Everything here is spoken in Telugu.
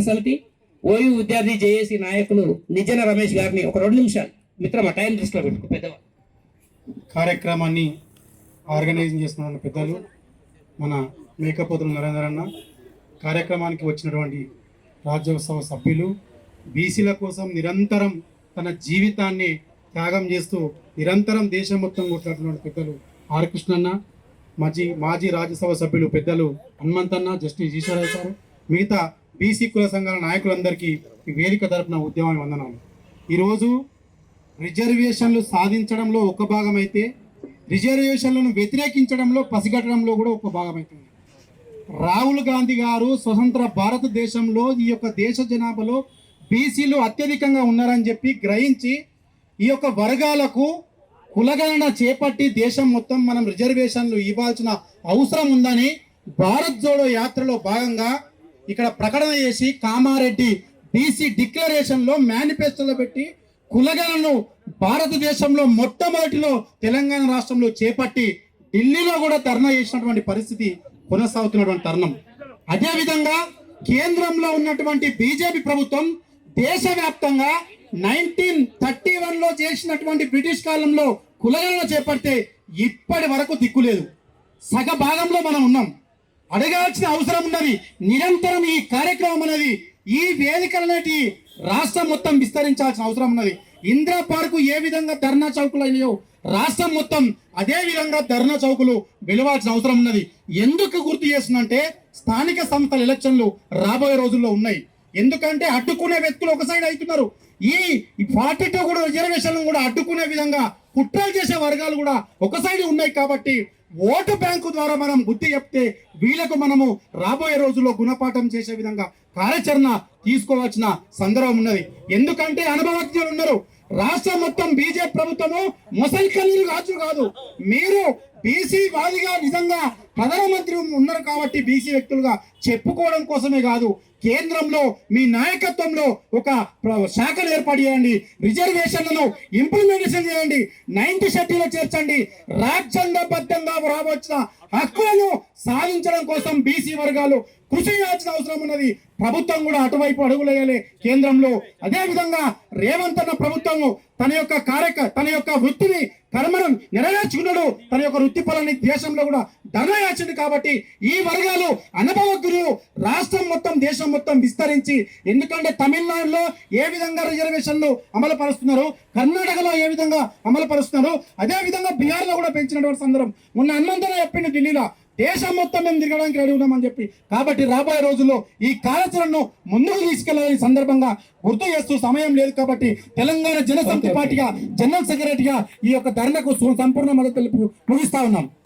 కన్సల్టీ ఓయూ విద్యార్థి జేఏసీ నాయకులు నిజన రమేష్ గారిని ఒక రెండు నిమిషాలు. మిత్రమా టైం దృష్టిలో పెట్టుకో పెద్దవా? కార్యక్రమాన్ని ఆర్గనైజింగ్ చేస్తున్న పెద్దలు మన మేకపోతులు నరేందర్ అన్న కార్యక్రమానికి వచ్చినటువంటి రాజ్యోత్సవ సభ్యులు బీసీల కోసం నిరంతరం తన జీవితాన్ని త్యాగం చేస్తూ నిరంతరం దేశం మొత్తం కొట్లాడుతున్న పెద్దలు ఆర్ కృష్ణన్న మాజీ మాజీ రాజ్యసభ సభ్యులు పెద్దలు హనుమంతన్న జస్టిస్ ఈశ్వరరావు గారు మిగతా బీసీ కుల సంఘాల నాయకులందరికీ ఈ వేదిక తరపున ఉద్యమం వందనాలు ఈరోజు రిజర్వేషన్లు సాధించడంలో ఒక భాగమైతే రిజర్వేషన్లను వ్యతిరేకించడంలో పసిగట్టడంలో కూడా ఒక భాగమైతుంది. రాహుల్ గాంధీ గారు స్వతంత్ర భారతదేశంలో ఈ యొక్క దేశ జనాభాలో బీసీలు అత్యధికంగా ఉన్నారని చెప్పి గ్రహించి ఈ యొక్క వర్గాలకు కులగణన చేపట్టి దేశం మొత్తం మనం రిజర్వేషన్లు ఇవ్వాల్సిన అవసరం ఉందని భారత్ జోడో యాత్రలో భాగంగా ఇక్కడ ప్రకటన చేసి కామారెడ్డి బీసీ డిక్లరేషన్లో మేనిఫెస్టోలో పెట్టి కులగణను భారతదేశంలో మొట్టమొదటిలో తెలంగాణ రాష్ట్రంలో చేపట్టి ఢిల్లీలో కూడా ధర్నా చేసినటువంటి పరిస్థితి కొనసాగుతున్నటువంటి తరుణం. అదేవిధంగా కేంద్రంలో ఉన్నటువంటి బీజేపీ ప్రభుత్వం దేశవ్యాప్తంగా నైన్టీన్ థర్టీ వన్లో చేసినటువంటి బ్రిటిష్ కాలంలో కులగణన చేపడితే ఇప్పటి వరకు దిక్కులేదు సగ భాగంలో మనం ఉన్నాం. అడగాల్సిన అవసరం ఉన్నది. నిరంతరం ఈ కార్యక్రమం అనేది ఈ వేదికలనేటి రాష్ట్రం మొత్తం విస్తరించాల్సిన అవసరం ఉన్నది. ఇందిరా పార్కు ఏ విధంగా ధర్నా చౌకులు అయినాయో రాష్ట్రం మొత్తం అదే విధంగా ధర్నా చౌకులు వెలవాల్సిన అవసరం ఉన్నది. ఎందుకు గుర్తు చేస్తుందంటే స్థానిక సంస్థల ఎలక్షన్లు రాబోయే రోజుల్లో ఉన్నాయి. ఎందుకంటే అడ్డుకునే వ్యక్తులు ఒక సైడ్ అవుతున్నారు. ఈ ఫార్టీ టూ కూడా రిజర్వేషన్లు కూడా అడ్డుకునే విధంగా కుట్రలు చేసే వర్గాలు కూడా ఒక సైడ్ ఉన్నాయి కాబట్టి ఓటు బ్యాంకు ద్వారా మనం బుద్ధి చెప్తే వీళ్ళకు మనము రాబోయే రోజుల్లో గుణపాఠం చేసే విధంగా కార్యాచరణ తీసుకోవాల్సిన సందర్భం ఉన్నది. ఎందుకంటే అనుభవజ్ఞులు ఉన్నారు. రాష్ట్రం మొత్తం బీజేపీ ప్రభుత్వము మొసలి కన్నీరు రాజు కాదు. మీరు బీసీ వాదిగా నిజంగా ప్రధానమంత్రి ఉన్నారు కాబట్టి బీసీ వ్యక్తులుగా చెప్పుకోవడం కోసమే కాదు కేంద్రంలో మీ నాయకత్వంలో ఒక శాఖను ఏర్పాటు చేయండి రిజర్వేషన్లను ఇంప్లిమెంటేషన్ చేయండి నైన్త్ షెడ్యూల్లో చేర్చండి రాజ్యాంగబద్ధంగా రావచ్చిన హక్కులను సాధించడం కోసం బీసీ వర్గాలు కృషి చేయాల్సిన అవసరం ఉన్నది. ప్రభుత్వం కూడా అటువైపు అడుగులేయాలి కేంద్రంలో. అదేవిధంగా రేవంత్ అన్న ప్రభుత్వము తన యొక్క కార్యక తన యొక్క వృత్తిని కర్మను నెరవేర్చుకున్నాడు. తన యొక్క వృత్తి ఫలాన్ని దేశంలో కూడా ధర్నా కాబట్టి ఈ వర్గాలు అనుభవజ్ఞులు రాష్ట్రం మొత్తం దేశం మొత్తం విస్తరించి ఎందుకంటే తమిళనాడులో ఏ విధంగా రిజర్వేషన్లు అమలు పరుస్తున్నారు కర్ణాటకలో ఏ విధంగా అమలు పరుస్తున్నారు అదే విధంగా బీహార్లో కూడా పెంచినటువంటి సందర్భం. మొన్న హనుమంతనే చెప్పింది ఢిల్లీలో దేశం మొత్తం మేము తిరగడానికి రెడీ ఉన్నామని చెప్పి. కాబట్టి రాబోయే రోజుల్లో ఈ కార్యాచరణను ముందుకు తీసుకెళ్ళాలని సందర్భంగా గుర్తు చేస్తూ సమయం లేదు కాబట్టి తెలంగాణ జనసమితి పార్టీగా జనరల్ సెక్రటరీగా ఈ యొక్క ధర్నకు సు- సంపూర్ణ మద్దతు తెలుపు ముగిస్తా ఉన్నాం.